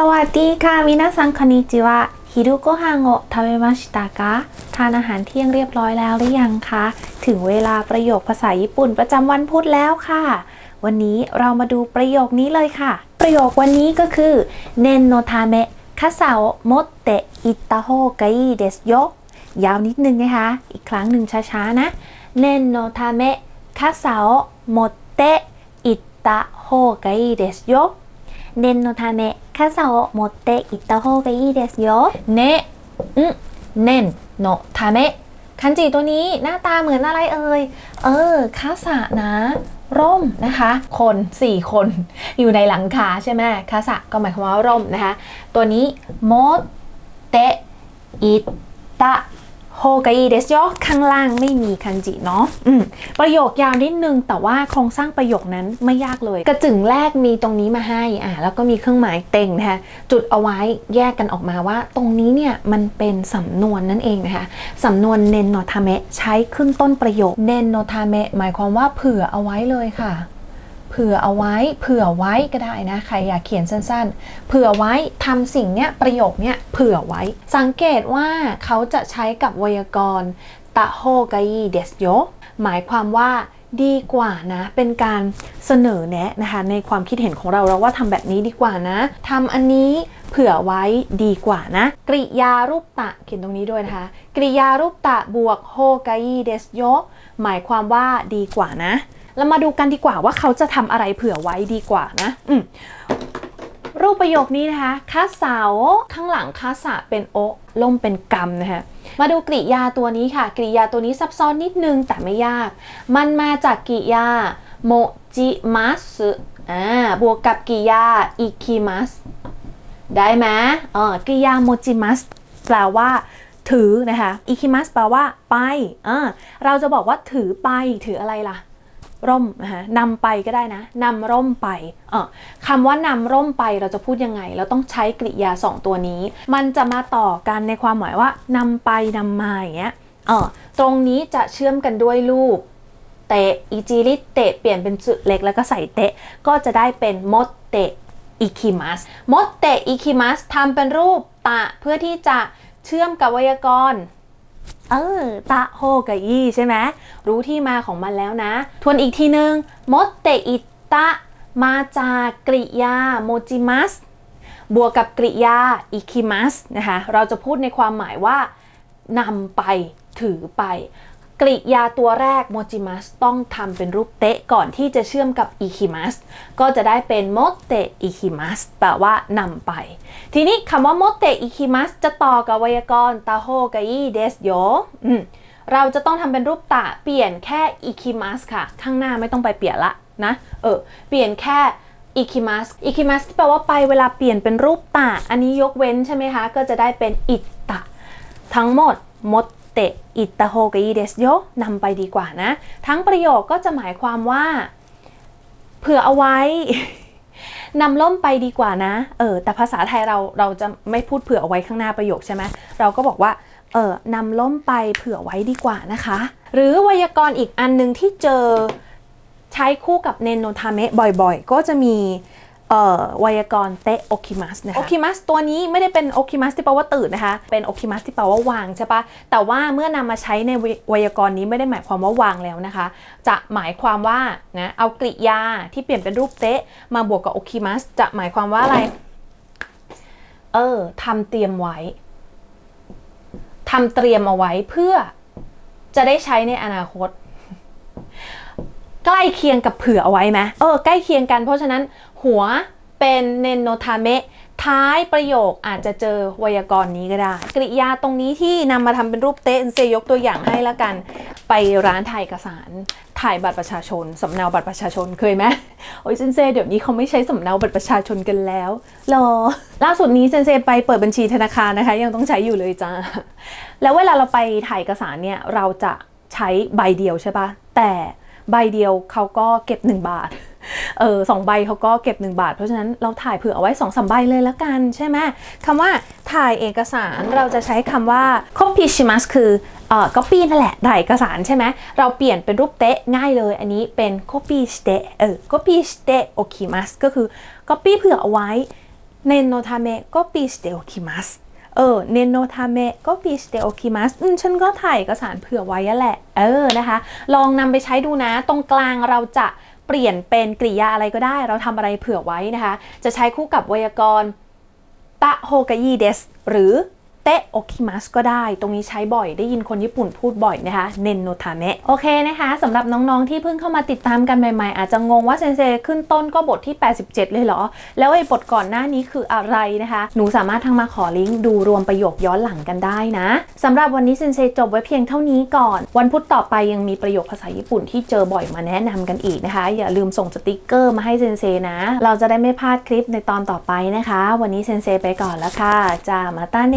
สวัสดีค่ะมินาซังคอนิจิวะฮิรุโกฮังโอทาเบมาชิตากะทานอาหารเที่ยงเรียบร้อยแล้วหรือยังคะ ถึงเวลาประโยคภาษาญี่ปุ่นประจำวันพุธแล้วค่ะ วันนี้เรามาดูประโยคนี้เลยค่ะ ประโยควันนี้ก็คือเนนโนทาเมะคาซาโอโมเตะอิตาโฮไกเดสโยยาวนิดนึงนะคะ อีกครั้งหนึ่งช้าๆนะเนนโนทาเมะคาซาโอโมเตะอิตาโฮไกเดสโย 念のため傘を持って行った方がいいですよเนะอืมเน้นโนทาเมะคันจิตัวนี้หน้าตาเหมือนอะไรเอ่ย เออคาสะนะ ร่มนะคะ คนสี่คน อยู่ในหลังคาใช่ไหมคาสะก็หมายความว่าร่มนะคะ ตัวนี้โมเตะอิตะ โฮกอีเดสโยข้างล่างไม่มีคันจิเนาะอืมประโยคยาวนิดนึง แต่ว่าโครงสร้างประโยคนั้นไม่ยากเลย กระจึงแรกมีตรงนี้มาให้อ่าแล้วก็มีเครื่องหมายเต็งนะคะจุดเอาไว้แยกกันออกมาว่า ตรงนี้เนี่ยมันเป็นสำนวนนั่นเองนะคะสำนวนเนนโนทาเมะใช้ขึ้นต้นประโยคเนนโนทาเมะหมายความว่าเผื่อเอาไว้เลยค่ะ เผื่อเอาไว้เผื่อไว้ก็ได้นะใครอยากเขียนสั้นๆ เผื่อไว้ทำสิ่งเนี้ยประโยคเนี้ยเผื่อไว้ สังเกตว่าเขาจะใช้กับไวยากรณ์ตะโฮกายิเดสโยหมายความว่าดีกว่านะ เป็นการเสนอแนะนะคะในความคิดเห็นของเราเราว่าทำแบบนี้ดีกว่านะทำอันนี้เผื่อไว้ดีกว่านะ กริยารูปตะเขียนตรงนี้ด้วยนะคะ กริยารูปตะบวกโฮกายิเดสโยหมายความว่าดีกว่านะ เรามาดูกันดีกว่าว่าเขาจะทำอะไรเผื่อไว้ดีกว่านะอืมรูปประโยคนี้นะคะคาสาวข้างหลังคาสะเป็นโอล่มเป็นกรรมนะคะมาดูกริยาตัวนี้ค่ะ กริยาตัวนี้ซับซ้อนนิดนึงแต่ไม่ยาก มันมาจากกริยาโมจิมัสอ่าบวกกับกริยาอิคิมัสได้ไหมเออกริยาโมจิมัสแปลว่าถือนะคะอิคิมัสแปลว่าไปเออเราจะบอกว่าถือไปถืออะไรล่ะ ร่มนะคะนำไปก็ได้นะนำร่มไปเออคำว่านำร่มไปเราจะพูดยังไง เราต้องใช้กริยาสองตัวนี้ มันจะมาต่อกันในความหมายว่านำไปนำมาอย่างเงี้ยเออตรงนี้จะเชื่อมกันด้วยรูปเตะอิจิริเตะเปลี่ยนเป็นจุดเล็กแล้วก็ใส่เตะก็จะได้เป็นมดเตะอิคิมัสมดเตะอิคิมัสทำเป็นรูปตะเพื่อที่จะเชื่อมกับไวยากรณ์ เออ ตะโฮกะยี่ใช่ไหมรู้ที่มาของมันแล้วนะ ทวนอีกทีนึงมดเตอิตะ มาจากกริยาโมจิมัสบวกกับกริยาอิคิมัสนะคะ เราจะพูดในความหมายว่านำไปถือไป กริยาตัวแรกโมจิมัสต้องทำเป็นรูปเตะก่อนที่จะเชื่อมกับอิคิมัสก็จะได้เป็นโมเตอิคิมัสแปลว่านำไป ทีนี้คำว่าโมเตอิคิมัสจะต่อกับไวยากรณ์ตาโฮกายิเดสโยอเราจะต้องทำเป็นรูปตะเปลี่ยนแค่อิคิมัสค่ะ ข้างหน้าไม่ต้องไปเปลี่ยนละนะ เออ เปลี่ยนแค่อิคิมัสอิคิมัสที่แปลว่าไปเวลาเปลี่ยนเป็นรูปตะ อันนี้ยกเว้นใช่ไหมคะ ก็จะได้เป็นอิตตะ ทั้งหมดมด เตะอิตาโฮกอีเดสโยนำไปดีกว่านะ ทั้งประโยคก็จะหมายความว่า เผื่อเอาไว้นำล่มไปดีกว่านะ เออ แต่ภาษาไทยเราเราจะไม่พูดเผื่อเอาไว้ข้างหน้าประโยคใช่ไหม เราก็บอกว่า เออนำล่มไปเผื่อไว้ดีกว่านะคะ หรือไวยากรณ์อีกอันหนึ่งที่เจอใช้คู่กับเนนโนทาเมะบ่อยๆ ก็จะมี เอ่อไวยากรณ์เตะโอคิมัสนะคะโอคิมัสตัวนี้ไม่ได้เป็นโอคิมัสที่แปลว่าตื่นนะคะ เป็นโอคิมัสที่แปลว่าวางใช่ปะแต่ว่าเมื่อนำมาใช้ในไวยากรณ์นี้ไม่ได้หมายความว่าวางแล้วนะคะ จะหมายความว่านะเอากริยาที่เปลี่ยนเป็นรูปเตะมาบวกกับโอคิมัสจะหมายความว่าอะไรเออทำเตรียมไว้ทำเตรียมเอาไว้เพื่อจะได้ใช้ในอนาคต ใกล้เคียงกับเผื่อเอาไว้ไหมเออใกล้เคียงกันเพราะฉะนั้น หัวเป็นเนนโนทาเมะท้ายประโยคอาจจะเจอไวยากรณ์นี้ก็ได้ กริยาตรงนี้ที่นำมาทำเป็นรูปเตะเซยกตัวอย่างให้แล้วกัน ไปร้านถ่ายเอกสาร ถ่ายบัตรประชาชน สำเนาบัตรประชาชนเคยไหมโอ้ยเซนเซเดี๋ยวนี้เขาไม่ใช้สำเนาบัตรประชาชนกันแล้วหรอ ล่าสุดนี้เซนเซไปเปิดบัญชีธนาคารนะคะ ยังต้องใช้อยู่เลยจ้าแล้วเวลาเราไปถ่ายเอกสารเนี่ยเราจะใช้ใบเดียวใช่ปะแต่ใบเดียวเขาก็เก็บ 1 บาท เออสองใบเขาก็เก็บ 1 บาท เพราะฉะนั้นเราถ่ายเผื่อเอาไว้2อสใบเลยแล้วกันใช่ไหมคำว่าถ่ายเอกสารเราจะใช้คำว่า copy shimas คือเอ่อ copy นั่นแหละถ่ายเอกสารใช่ไหมเราเปลี่ยนเป็นรูปเตะง่ายเลย อันนี้เป็น copy s t e เออ copy shite okimas ก็คือ copy เผื่อเอาไว้เนโนทาเมะ copy shite okimas เออเนโนทาเมะ copy สเตโอคิมัสอืมฉันก็ถ่ายเอกสารเผื่อไว้แหละ เออนะคะ ลองนำไปใช้ดูนะ ตรงกลางเราจะ เปลี่ยนเป็นกริยาอะไรก็ได้ เราทำอะไรเผื่อไว้นะคะ จะใช้คู่กับไวยากรณ์ตะโฮกายีเดสหรือ เตะโอคิมัสก็ได้ ตรงนี้ใช้บ่อยได้ยินคนญี่ปุ่นพูดบ่อยนะคะเนนโนทาเมะโอเคนะคะสำหรับน้องๆที่เพิ่งเข้ามาติดตามกันใหม่ๆ อาจจะงงว่าเซนเซขึ้นต้นก็บทที่ 87 เลยเหรอ แล้วไอ้บทก่อนหน้านี้คืออะไรนะคะ หนูสามารถทางมาขอลิงก์ดูรวมประโยคย้อนหลังกันได้นะสำหรับวันนี้เซนเซจบไว้เพียงเท่านี้ก่อน วันพุธต่อไปยังมีประโยคภาษาญี่ปุ่นที่เจอบ่อยมาแนะนำกันอีกนะคะ อย่าลืมส่งสติกเกอร์มาให้เซนเซนะ เราจะได้ไม่พลาดคลิปในตอนต่อไปนะคะ วันนี้เซนเซไปก่อนแล้วค่ะจามาตาเน